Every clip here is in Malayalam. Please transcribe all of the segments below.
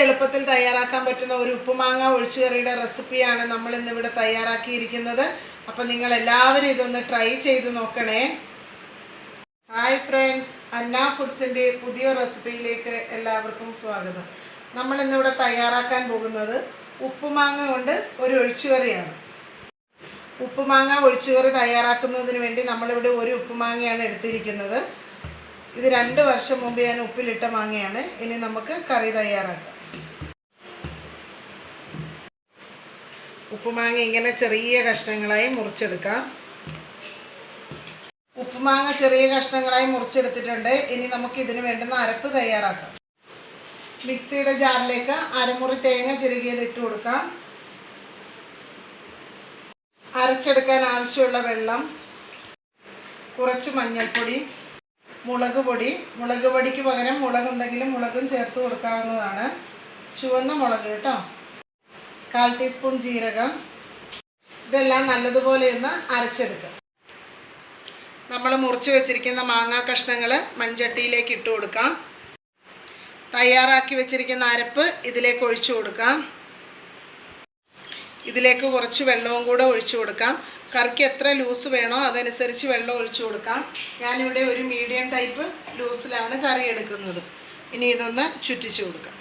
എളുപ്പത്തിൽ തയ്യാറാക്കാൻ പറ്റുന്ന ഒരു ഉപ്പുമാങ്ങ ഒഴിച്ചുകറിയുടെ റെസിപ്പിയാണ് നമ്മൾ ഇന്നിവിടെ തയ്യാറാക്കിയിരിക്കുന്നത്. അപ്പം നിങ്ങൾ എല്ലാവരും ഇതൊന്ന് ട്രൈ ചെയ്ത് നോക്കണേ. ഹായ് ഫ്രണ്ട്സ് അന്ന ഫുഡ്സിന്റെ പുതിയ റെസിപ്പിയിലേക്ക് എല്ലാവർക്കും സ്വാഗതം. നമ്മൾ ഇന്നിവിടെ തയ്യാറാക്കാൻ പോകുന്നത് ഉപ്പുമാങ്ങ കൊണ്ട് ഒരു ഒഴിച്ചുകറിയാണ്. ഉപ്പുമാങ്ങ ഒഴിച്ചുകറി തയ്യാറാക്കുന്നതിന് വേണ്ടി നമ്മളിവിടെ ഒരു ഉപ്പുമാങ്ങയാണ് എടുത്തിരിക്കുന്നത്. ഇത് രണ്ട് വർഷം മുമ്പ് ഞാൻ ഉപ്പിലിട്ട മാങ്ങയാണ്. ഇനി നമുക്ക് കറി തയ്യാറാക്കാം. ഉപ്പുമാങ്ങ ഇങ്ങനെ ചെറിയ കഷ്ണങ്ങളായി മുറിച്ചെടുക്കാം. ഉപ്പുമാങ്ങ ചെറിയ കഷ്ണങ്ങളായി മുറിച്ചെടുത്തിട്ടുണ്ട്. ഇനി നമുക്ക് ഇതിന് വേണ്ടുന്ന അരപ്പ് തയ്യാറാക്കാം. മിക്സിയുടെ ജാറിലേക്ക് അരമുറി തേങ്ങ ചെറുകിയത് ഇട്ട് കൊടുക്കാം. അരച്ചെടുക്കാൻ ആവശ്യമുള്ള വെള്ളം കുറച്ച് മഞ്ഞൾപ്പൊടി മുളക് പൊടി. മുളക് പൊടിക്ക് പകരം മുളകുണ്ടെങ്കിൽ മുളകും ചേർത്ത് കൊടുക്കാവുന്നതാണ്. ചുവന്ന മുളക് കേട്ടോ. കാൽ ടീസ്പൂൺ ജീരകം. ഇതെല്ലാം നല്ലതുപോലെ ഒന്ന് അരച്ചെടുക്കുക നമ്മൾ മുറിച്ച് വെച്ചിരിക്കുന്ന മാങ്ങാ കഷ്ണങ്ങൾ മൺചട്ടിയിലേക്ക് ഇട്ട് കൊടുക്കാം. തയ്യാറാക്കി വെച്ചിരിക്കുന്ന അരപ്പ് ഇതിലേക്ക് ഒഴിച്ചു കൊടുക്കാം. ഇതിലേക്ക് കുറച്ച് വെള്ളവും കൂടെ ഒഴിച്ചു കൊടുക്കാം. കറിക്ക് എത്ര ലൂസ് വേണോ അതനുസരിച്ച് വെള്ളം ഒഴിച്ചു കൊടുക്കാം. ഞാനിവിടെ ഒരു മീഡിയം ടൈപ്പ് ലൂസിലാണ് കറി എടുക്കുന്നത്. ഇനി ഇതൊന്ന് ചുറ്റിച്ചു കൊടുക്കാം.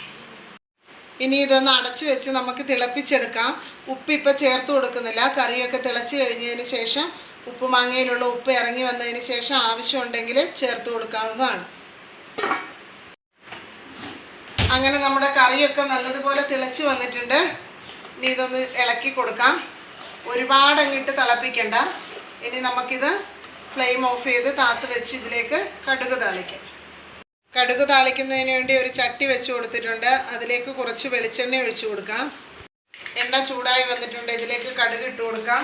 ഇനി ഇതൊന്ന് അടച്ചു വെച്ച് നമുക്ക് തിളപ്പിച്ചെടുക്കാം. ഉപ്പ് ഇപ്പോൾ ചേർത്ത് കൊടുക്കുന്നില്ല. കറിയൊക്കെ തിളച്ച് കഴിഞ്ഞതിന് ശേഷം ഉപ്പ് മാങ്ങയിലുള്ള ഉപ്പ് ഇറങ്ങി വന്നതിന് ശേഷം ആവശ്യമുണ്ടെങ്കിൽ ചേർത്ത് കൊടുക്കാവുന്നതാണ്. അങ്ങനെ നമ്മുടെ കറിയൊക്കെ നല്ലതുപോലെ തിളച്ച് വന്നിട്ടുണ്ട്. ഇനി ഇതൊന്ന് ഇളക്കി കൊടുക്കാം. ഒരുപാട് അങ്ങിട്ട് തിളപ്പിക്കണ്ട. ഇനി നമുക്കിത് ഫ്ലെയിം ഓഫ് ചെയ്ത് താത്ത് വെച്ച് ഇതിലേക്ക് കടുക് താളിക്കാം. കടുക് താളിക്കുന്നതിന് വേണ്ടി ഒരു ചട്ടി വെച്ച് കൊടുത്തിട്ടുണ്ട്. അതിലേക്ക് കുറച്ച് വെളിച്ചെണ്ണ ഒഴിച്ചു കൊടുക്കാം. എണ്ണ ചൂടായി വന്നിട്ടുണ്ട്. ഇതിലേക്ക് കടുക് ഇട്ട് കൊടുക്കാം.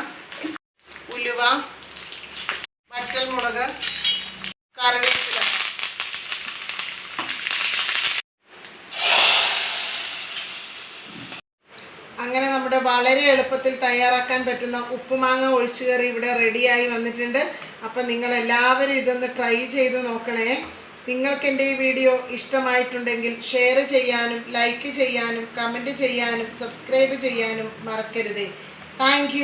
നമ്മുടെ വളരെ എളുപ്പത്തിൽ തയ്യാറാക്കാൻ പറ്റുന്ന ഉപ്പുമാങ്ങ ഒഴിച്ചുകറി ഇവിടെ റെഡിയായി വന്നിട്ടുണ്ട്. അപ്പം നിങ്ങൾ എല്ലാവരും ഇതൊന്ന് ട്രൈ ചെയ്ത് നോക്കണേ. നിങ്ങൾക്ക് എന്റെ ഈ വീഡിയോ ഇഷ്ടമായിട്ടുണ്ടെങ്കിൽ ഷെയർ ചെയ്യാനും ലൈക്ക് ചെയ്യാനും കമന്റ് ചെയ്യാനും സബ്സ്ക്രൈബ് ചെയ്യാനും മറക്കരുതേ. താങ്ക്